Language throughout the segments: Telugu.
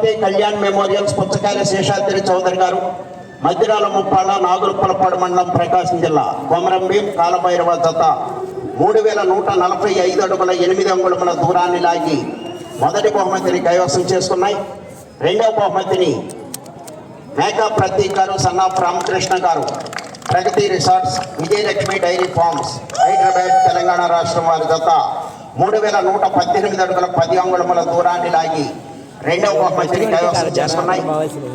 కళ్యాణ్ మెమోరియల్స్ పుచ్చకాయల శేషాద్రి చౌదరి గారు. మధ్యరాల ముప్పాళ్ళ నాగులపలపాడు మండలం ప్రకాశం జిల్లా. కొమరంభీం కాలభైరవ జత. మూడు వేల నూట నలభై ఐదు అడుగుల ఎనిమిది అంగుళముల దూరాన్ని లాగి మొదటి బహుమతిని కైవసం చేసుకున్నాయి. రెండవ బహుమతిని మేకా ప్రతీక్ గారు సన్నాఫ్ రామకృష్ణ గారు. Pragati resorts Vijayalakshmi dairy farms Hyderabad Telangana రాష్ట్రం వారి జత. మూడు వేల నూట పద్దెనిమిది అడుగుల పది అంగుళముల దూరాన్ని లాగి రెండవ బహుమతిని కైవసం చేసుకున్నాయి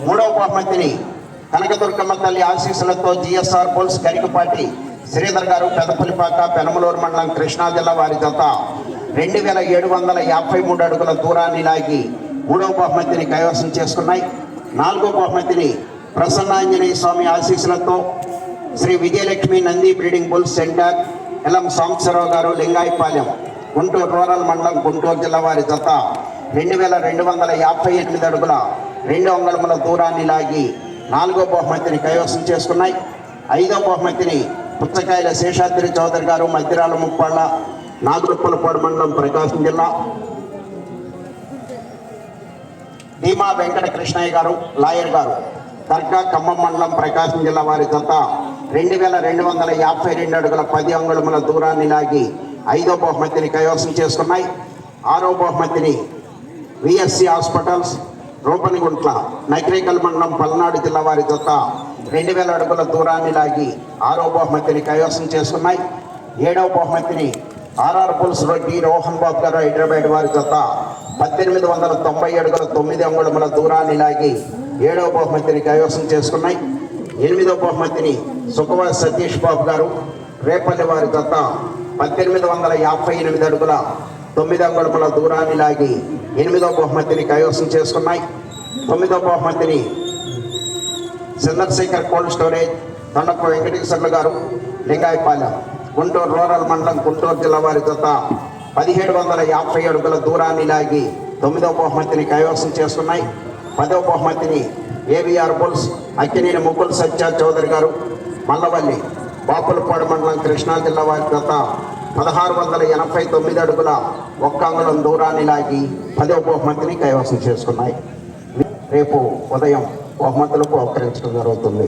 మూడవ బహుమతిని కనకదుర్గమ్మ తల్లి ఆశీస్సులతో జిఎస్ఆర్ పోల్స్ గరికపాటి శ్రీధర్ గారు పెదపల్లిపాక పెనమలూరు మండలం కృష్ణా జిల్లా వారి జత. రెండు వేల ఏడు వందల యాభై మూడు అడుగుల దూరాన్ని లాగి మూడవ బహుమతిని కైవసం చేసుకున్నాయి. నాలుగో బహుమతిని ప్రసన్నాంజనేయ స్వామి ఆశీస్సులతో Sri Vijayalakshmi Nandi breeding bull centre Elam Sambasivarao గారు లింగాయపాలెం గుంటూరు రూరల్ మండలం గుంటూరు జిల్లా వారి జత. రెండు వేల రెండు వందల యాభై ఎనిమిది అడుగుల రెండు అంగుళముల దూరాన్ని లాగి నాలుగో బహుమతిని కైవసం చేసుకున్నాయి. ఐదో బహుమతిని పుచ్చకాయల శేషాద్రి చౌదరి గారు మధ్యరాల ముప్పాళ్ళ నాగులపులపాడు మండలం ప్రకాశం జిల్లా. భీమా వెంకట కృష్ణయ్య గారు లాయర్ గారు దర్గా ఖమ్మం మండలం ప్రకాశం జిల్లా వారి జత రెండు వేల రెండు వందల యాభై రెండు అడుగుల పది అంగుళముల దూరాన్ని లాగి ఐదో బహుమతిని కైవసం చేసుకున్నాయి. ఆరో బహుమతిని విఎస్సి హాస్పిటల్స్ రూపనిగుంట్ల నకిరేకల్ మండలం పల్నాడు జిల్లా వారి జత రెండు వేల అడుగుల దూరాన్ని లాగి ఆరో బహుమతిని కైవసం చేసుకున్నాయి ఏడవ బహుమతిని ఆర్ఆర్ పుల్స్ రెడ్డి రోహన్ బాబు గారు హైదరాబాద్ వారి జత పద్దెనిమిది వందల తొంభై అడుగుల తొమ్మిది అంగుళముల దూరాన్ని లాగి ఏడవ బహుమతిని కైవసం చేసుకున్నాయి ఎనిమిదవ బహుమతిని సుఖవాస సతీష్ బాబు గారు రేపల్లి వారి జత పద్దెనిమిది వందల యాభై ఎనిమిది అడుగుల తొమ్మిది అంగుళముల దూరాన్ని లాగి ఎనిమిదో బహుమతిని కైవసం చేసుకున్నాయి. తొమ్మిదో బహుమతిని చంద్రశేఖర్ కోల్డ్ స్టోరేజ్ తొండప్ప వెంకటేశ్వర్లు గారు లింగాయపాలెం గుంటూరు రూరల్ మండలం గుంటూరు జిల్లా వారి జత పదిహేడు వందల యాభై అడుగుల దూరాన్ని లాగి తొమ్మిదవ బహుమతిని కైవసం చేస్తున్నాయి పదవ బహుమతిని ఏవిఆర్ బుల్స్ అక్కినేని ముకుల్ సత్య చౌదరి గారు మల్లవల్లి బాపులపాడు మండలం కృష్ణా జిల్లా వారి జత పదహారు వందల ఎనభై తొమ్మిది అడుగుల ఒక్క అంగుళం దూరాన్ని లాగి పదవ బహుమతిని కైవసం చేసుకున్నాయి. రేపు ఉదయం బహుమతులకు ఉపకరించడం జరుగుతుంది.